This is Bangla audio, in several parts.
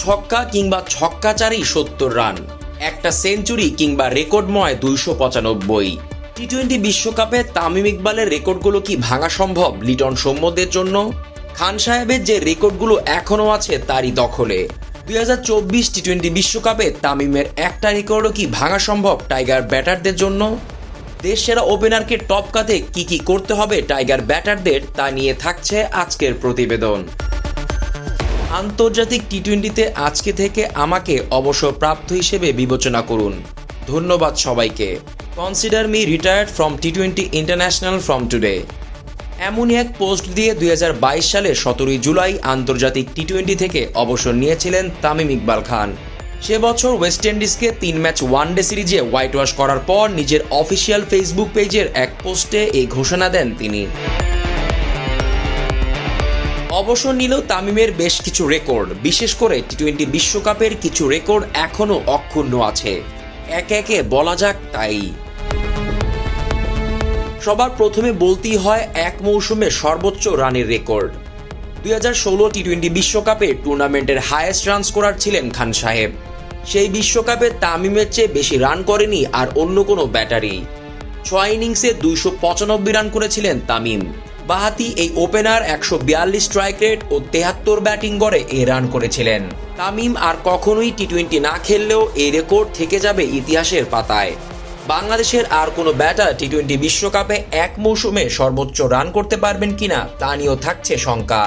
ছক্কা কিংবা ছক্কাচারেই সত্তর রান, একটা সেঞ্চুরি কিংবা রেকর্ডময় দুইশো পঁচানব্বই। টি টোয়েন্টি বিশ্বকাপে তামিম ইকবালের রেকর্ডগুলো কি ভাঙা সম্ভব লিটন সৌম্যদের জন্য? খান সাহেবের যে রেকর্ডগুলো এখনও আছে তারই দখলে। দুই হাজার চব্বিশ টি টোয়েন্টি বিশ্বকাপে তামিমের একটা রেকর্ডও কি ভাঙা সম্ভব টাইগার ব্যাটারদের জন্য? দেশ সেরা ওপেনারকে টপকাতে কি কি করতে হবে টাইগার ব্যাটারদের তা নিয়ে থাকছে আজকের প্রতিবেদন। আন্তর্জাতিক টি টোয়েন্টিতে আজকে থেকে আমাকে অবসরপ্রাপ্ত হিসেবে বিবেচনা করুন। ধন্যবাদ সবাইকে। Consider me retired from T twenty international from today এমনই এক পোস্ট দিয়ে দুই হাজার বাইশ সালে সতেরোই জুলাই আন্তর্জাতিক টি টোয়েন্টি থেকে অবসর নিয়েছিলেন তামিম ইকবাল খান। সে বছর ওয়েস্ট ইন্ডিজকে তিন ম্যাচ ওয়ানডে সিরিজে হোয়াইট ওয়াশ করার পর নিজের অফিসিয়াল ফেসবুক পেজের এক পোস্টে এই ঘোষণা দেন তিনি। অবসর নিল তামিমের বেশ কিছু রেকর্ড। বিশেষ করে টি টোয়েন্টি বিশ্বকাপের কিছু রেকর্ড এখনও অক্ষুণ্ণ আছে। একে একে বলা যাক তাই। সবার প্রথমে বলতেই হয়, এক মৌসুমে সর্বোচ্চ রানের রেকর্ড। দুই হাজার ষোলো টি টোয়েন্টি বিশ্বকাপে টুর্নামেন্টের হায়েস্ট রান স্কোরার ছিলেন খান সাহেব। সেই বিশ্বকাপে তামিমের চেয়ে বেশি রান করেনি আর অন্য কোনো ব্যাটারি ছয় ইনিংসে দুইশো পঁচানব্বই রান করেছিলেন তামিম। বাহাতি এই ওপেনার একশো বিয়াল্লিশ স্ট্রাইক রেট ও তেহাত্তর ব্যাটিং গড়ে এ রান করেছিলেন। তামিম আর কখনোই টি টোয়েন্টি না খেললেও এই রেকর্ড থেকে যাবে ইতিহাসের পাতায়। বাংলাদেশের আর কোনো ব্যাটার টি টোয়েন্টি বিশ্বকাপে এক মৌসুমে সর্বোচ্চ রান করতে পারবেন কিনা তা নিয়েও থাকছে শঙ্কা।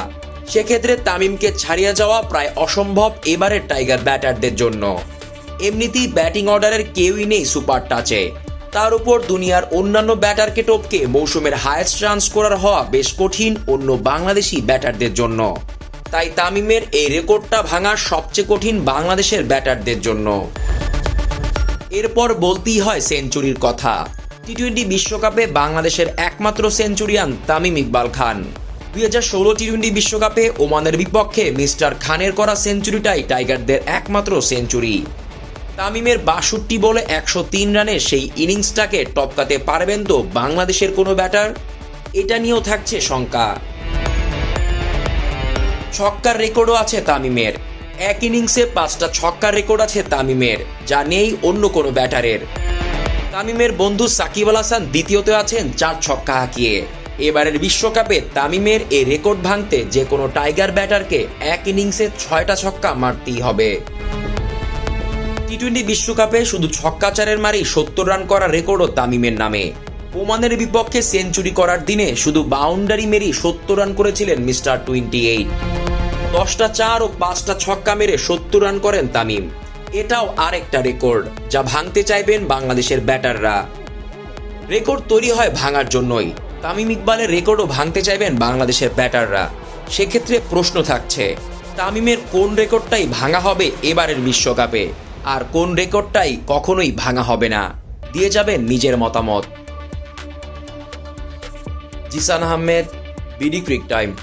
সেক্ষেত্রে তামিমকে ছাড়িয়ে যাওয়া প্রায় অসম্ভব এবারের টাইগার ব্যাটারদের জন্য। এমনিতেই ব্যাটিং অর্ডারের কেউই নেই সুপার টাচে তার উপর দুনিয়ার অন্যান্য ব্যাটারকে টপকে মৌসুমের হায়েস্ট রান স্কোরার হওয়া বেশ কঠিন অন্য বাংলাদেশি ব্যাটারদের জন্য। তাই তামিমের এই রেকর্ডটা ভাঙা সবচেয়ে কঠিন বাংলাদেশের ব্যাটারদের জন্য। এরপর বলতেই হয় সেঞ্চুরির কথা। টি টোয়েন্টি বিশ্বকাপে বাংলাদেশের একমাত্র সেঞ্চুরিয়ান তামিম ইকবাল খান। দুই হাজার ষোলো টি টোয়েন্টি বিশ্বকাপে ওমানের বিপক্ষে মিস্টার খানের করা সেঞ্চুরিটাই টাইগারদের একমাত্র সেঞ্চুরি। তামিমের বাষট্টি বলে একশো তিন রানের সেই ইনিংসটাকে টপকাতে পারবেন তো বাংলাদেশের কোনো ব্যাটার? এটা নিয়েও থাকছে শঙ্কা। ছক্কার রেকর্ডও আছে তামিমের। এক ইনিংসে পাঁচটা ছক্কার রেকর্ড আছে তামিমের, যা নেই অন্য কোনো ব্যাটারের। তামিমের বন্ধু সাকিব আল হাসান দ্বিতীয়তে আছেন চার ছক্কা হাঁকিয়ে। এবারের বিশ্বকাপে তামিমের এই রেকর্ড ভাঙতে যে কোনো টাইগার ব্যাটারকে এক ইনিংসে ছয়টা ছক্কা মারতেই হবে। টি টোয়েন্টি বিশ্বকাপে শুধু ছক্কাচারের মারেই সত্তর রান করা রেকর্ডও তামিমের নামে। ওমানের বিপক্ষে সেঞ্চুরি করার দিনে শুধু বাউন্ডারি মেরেই সত্তর রান করেছিলেন মিস্টার টোয়েন্টি এইট। দশটা চার ও পাঁচটা ছক্কা মেরে সত্তর রান করেন তামিম। এটাও আরেকটা রেকর্ড, যা ভাঙতে চাইবেন বাংলাদেশের ব্যাটাররা। রেকর্ড তৈরি হয় ভাঙার জন্যই। তামিম ইকবালের রেকর্ডও ভাঙতে চাইবেন বাংলাদেশের ব্যাটাররা। সেক্ষেত্রে প্রশ্ন থাকছে, তামিমের কোন রেকর্ডটাই ভাঙা হবে এবারের বিশ্বকাপে? আর কোন রেকর্ডটাই কখনোই ভাঙা হবে না। দিয়ে যাবেন নিজের মতামত। Zisan Ahmed, BD cric time.